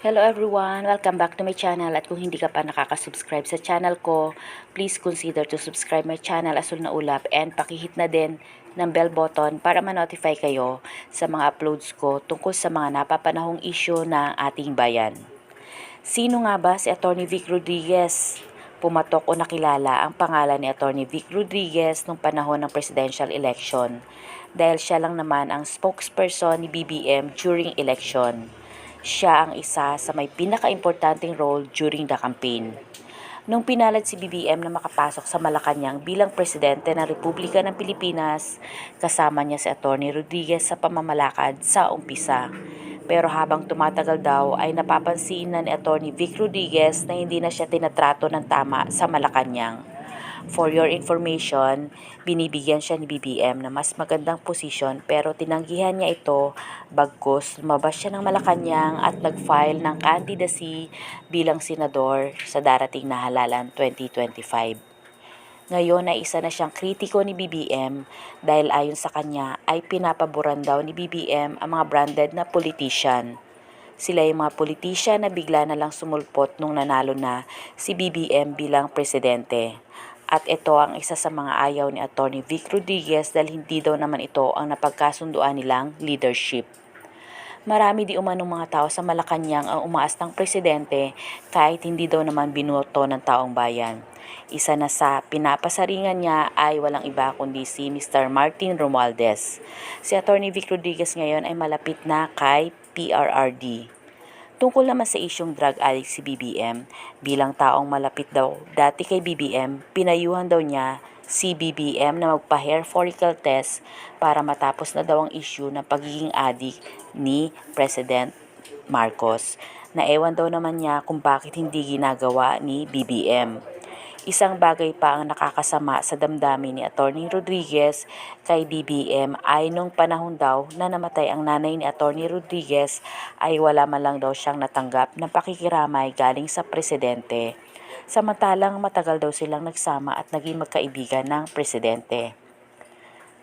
Hello everyone! Welcome back to my channel at kung hindi ka pa nakaka-subscribe sa channel ko, please consider to subscribe my channel Asul na Ulap and pakihit na din ng bell button para ma-notify kayo sa mga uploads ko tungkol sa mga napapanahong issue ng ating bayan. Sino nga ba si Attorney Vic Rodriguez? Pumatok o nakilala ang pangalan ni Attorney Vic Rodriguez nung panahon ng presidential election dahil siya lang naman ang spokesperson ni BBM during election. Siya ang isa sa may pinaka-importanting role during the campaign. Nung pinalad si BBM na makapasok sa Malacanang bilang presidente ng Republika ng Pilipinas, kasama niya si Atty. Rodriguez sa pamamalakad sa umpisa. Pero habang tumatagal daw ay napapansin na ni Atty. Vic Rodriguez na hindi na siya tinatrato ng tama sa Malacanang. For your information, binibigyan siya ni BBM na mas magandang posisyon pero tinanggihan niya ito bagkus lumabas siya ng Malacanang at nag-file ng candidacy bilang senador sa darating na halalan 2025. Ngayon ay isa na siyang kritiko ni BBM dahil ayon sa kanya ay pinapaboran daw ni BBM ang mga branded na politician. Sila yung mga politician na bigla na lang sumulpot nung nanalo na si BBM bilang presidente. At ito ang isa sa mga ayaw ni Atty. Vic Rodriguez dahil hindi daw naman ito ang napagkasunduan nilang leadership. Marami di umanong mga tao sa Malacanang ang umaas ng presidente kahit hindi daw naman binuto ng taong bayan. Isa na sa pinapasaringan niya ay walang iba kundi si Mr. Martin Romualdez. Si Atty. Vic Rodriguez ngayon ay malapit na kay PRRD. Tungkol naman sa isyong drug addict si BBM, bilang taong malapit daw dati kay BBM, pinayuhan daw niya si BBM na magpa-hair follicle test para matapos na daw ang issue ng pagiging addict ni President Marcos. Na ewan daw naman niya kung bakit hindi ginagawa ni BBM. Isang bagay pa ang nakakasama sa damdamin ni Attorney Rodriguez kay BBM ay nung panahon daw na namatay ang nanay ni Attorney Rodriguez ay wala man lang daw siyang natanggap ng pakikiramay galing sa presidente. Samantalang matagal daw silang nagsama at naging magkaibigan ng presidente.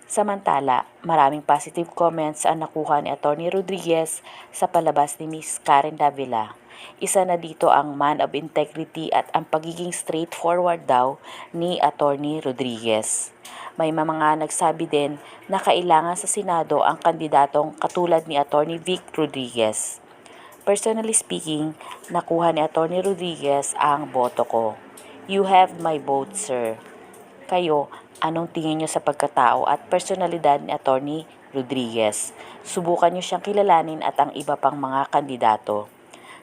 Samantala, maraming positive comments ang nakuha ni Attorney Rodriguez sa palabas ni Miss Karen Davila. Isa na dito ang man of integrity at ang pagiging straightforward daw ni Attorney Rodriguez. May mga nagsabi din na kailangan sa Senado ang kandidatong katulad ni Attorney Vic Rodriguez. Personally speaking, nakuha ni Attorney Rodriguez ang boto ko. You have my vote, sir. Kayo, anong tingin nyo sa pagkatao at personalidad ni Attorney Rodriguez? Subukan nyo siyang kilalanin at ang iba pang mga kandidato.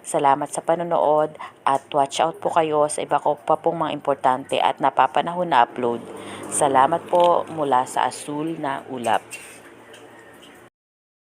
Salamat sa panonood at watch out po kayo sa iba ko pa pong mga importante at napapanahon na upload. Salamat po mula sa Asul na Ulap.